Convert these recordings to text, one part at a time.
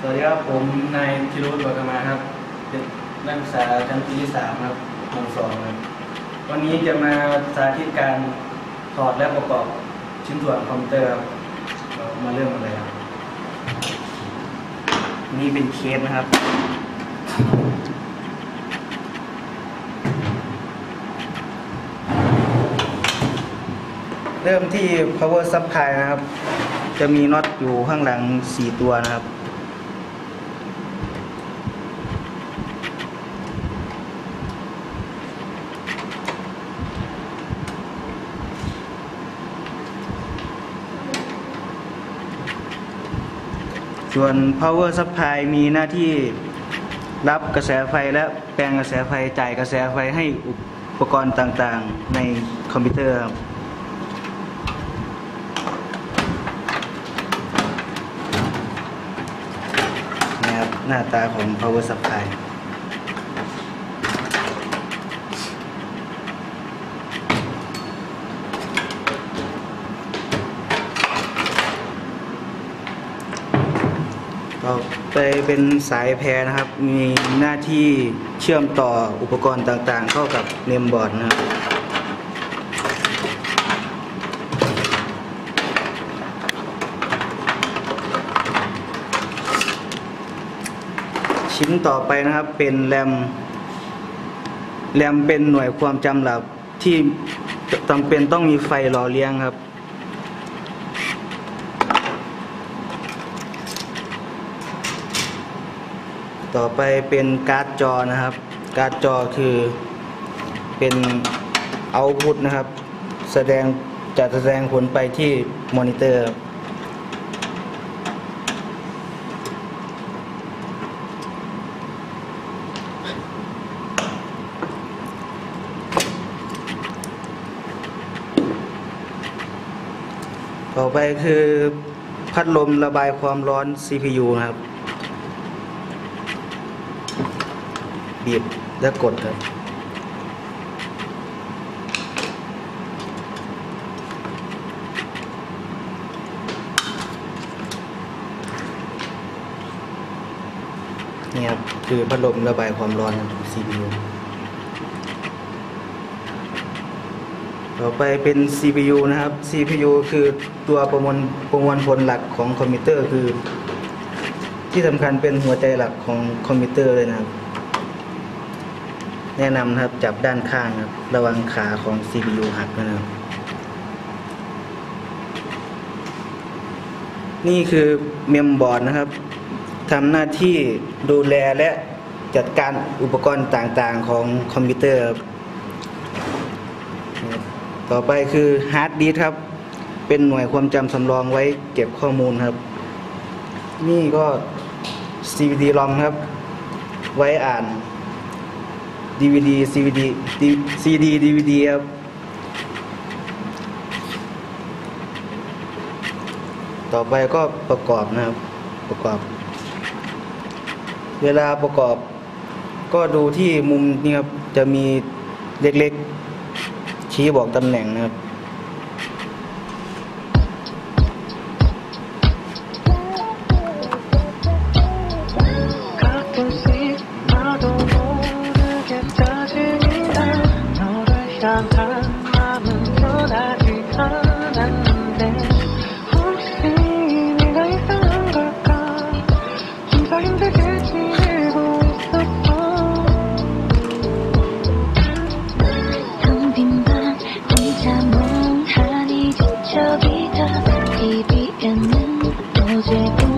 สวัสดีครับผมนายธิรุตบักมาครับ เป็นนักศึกษาชั้นปีที่สามครับมสองครับวันนี้จะมาสาธิตการถอดและประกอบชิ้นส่วนคอมพิวเตอร์ครับเรามาเริ่มกันเลยครับ นี่เป็นเคสนะครับ เริ่มที่ power supply นะครับ จะมีน็อตอยู่ข้างหลัง 4 ตัวนะครับ ส่วน power supply มีหน้าที่รับกระแสไฟและแปลงกระแสไฟจ่ายกระแสไฟให้อุปกรณ์ต่างๆ ในคอมพิวเตอร์ครับนะครับหน้าตาของ power supply ต่อไปเป็นสายแพรนะครับ มีหน้าที่เชื่อมต่ออุปกรณ์ต่างๆ เข้ากับเมมบอร์ดนะครับชิ้นต่อไปนะครับเป็นแรม แรมเป็นหน่วยความจำหลักที่จำเป็นต้องมีไฟหล่อเลี้ยงครับ ต่อไปเป็นการ์ดจอนะครับ การ์ดจอคือเป็นเอาพุตนะครับ แสดงจะแสดงผลไปที่มอนิเตอร์ต่อไปคือพัดลมระบายความร้อน CPU นะครับ บีบและกดครับนี่ครับคือพัดลมระบายความร้อนของ CPU ต่อไปเป็น CPU นะครับ CPU คือตัวประมวลประมวลผลหลักของคอมพิวเตอร์คือ ที่สำคัญเป็นหัวใจหลักของคอมพิวเตอร์เลยนะครับ แนะนำนะครับจับด้านข้างครับ ระวังขาของ CPU หักนะครับ นี่คือเมมบอร์ดนะครับทำหน้าที่ดูแลและจัดการอุปกรณ์ต่างๆของคอมพิวเตอร์ ต่อไปคือฮาร์ดดิสครับ เป็นหน่วยความจำสำรองไว้เก็บข้อมูลครับ นี่ก็ CVD ROM ครับ ไว้อ่าน ดีวีดีซีดีซีดีดีวีดีครับต่อไปก็ประกอบนะครับ ประกอบ เวลาประกอบ ก็ดูที่มุมนี่ครับ จะมีเล็กๆ ชี้บอกตำแหน่งนะครับ 自己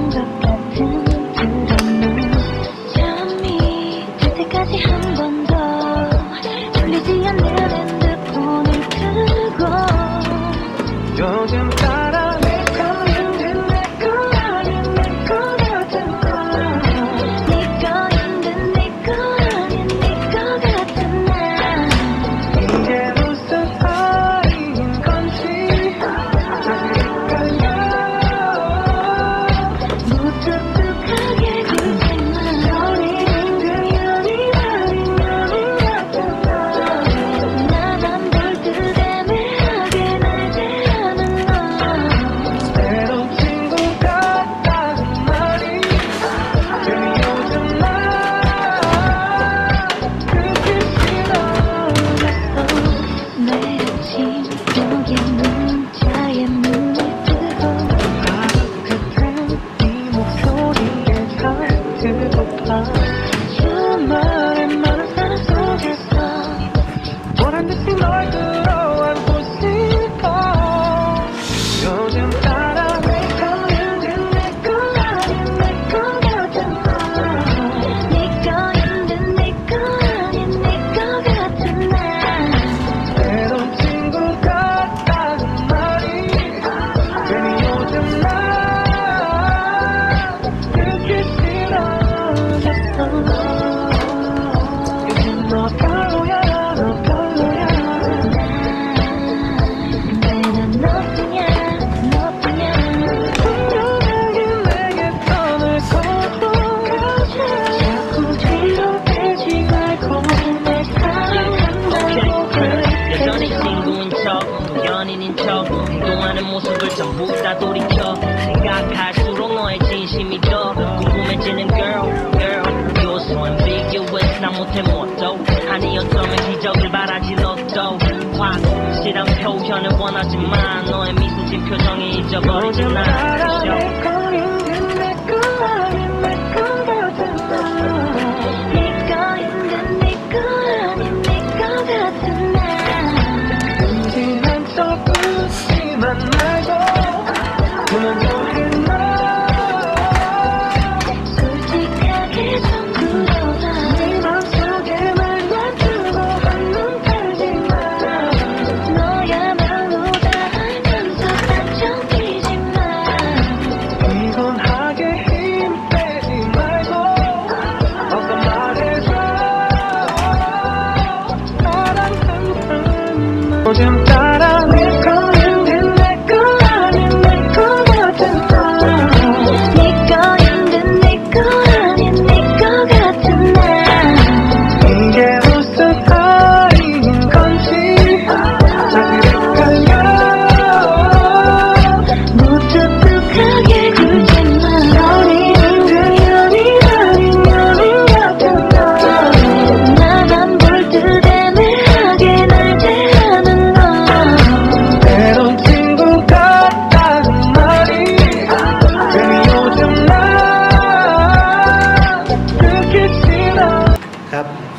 하지만 너의 미소 진 표정이 잊어버리지 나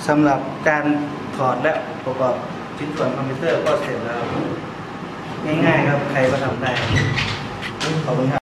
สำหรับการถอดและประกอบชิ้นส่วนคอมพิวเตอร์ก็เสร็จแล้ว ง่ายๆครับ ใครก็ทำได้ ขอบคุณครับ